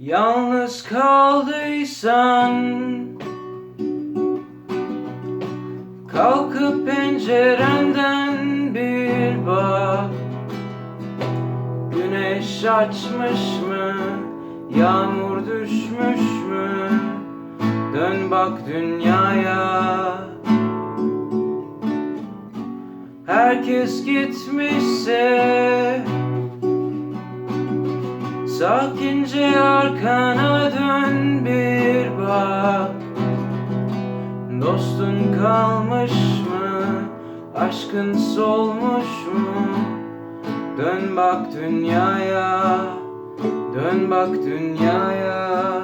Yalnız kaldıysan Kalkıp pencerenden bir bak Güneş açmış mı? Yağmur düşmüş mü? Dön bak dünyaya Herkes gitmişse Sakince arkana dön bir bak Dostun kalmış mı? Aşkın solmuş mu? Dön bak dünyaya Dön bak dünyaya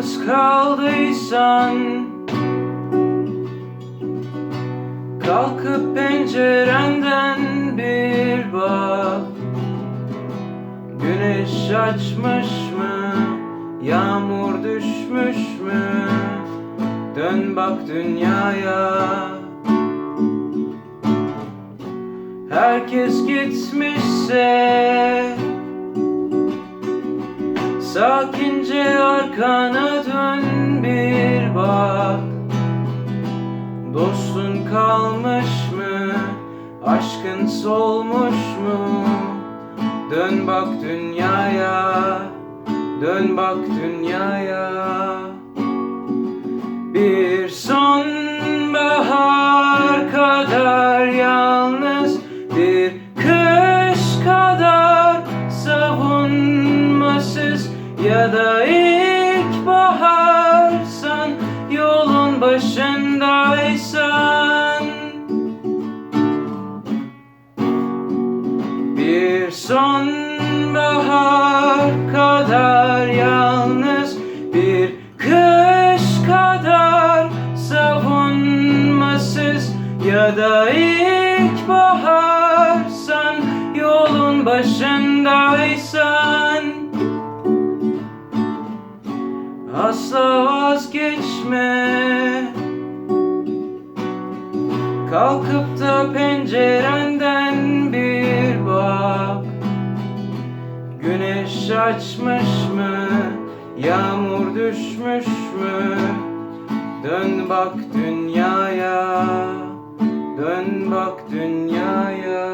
Yalnız kaldıysan Kalkıp pencerenden bir bak Güneş açmış mı? Yağmur düşmüş mü? Dön bak dünyaya Herkes gitmişse Sakince arkana dön bir bak Dostun kalmış mı? Aşkın solmuş mu? Dön bak dünyaya Dön bak dünyaya Ya da ilkbaharsan Yolun başındaysan. Bir sonbahar kadar yalnız Bir kış kadar savunmasız. Ya da ilkbaharsan Kalkıp da pencerenden bir bak Güneş açmış mı? Yağmur düşmüş mü? Dön bak dünyaya Dön bak dünyaya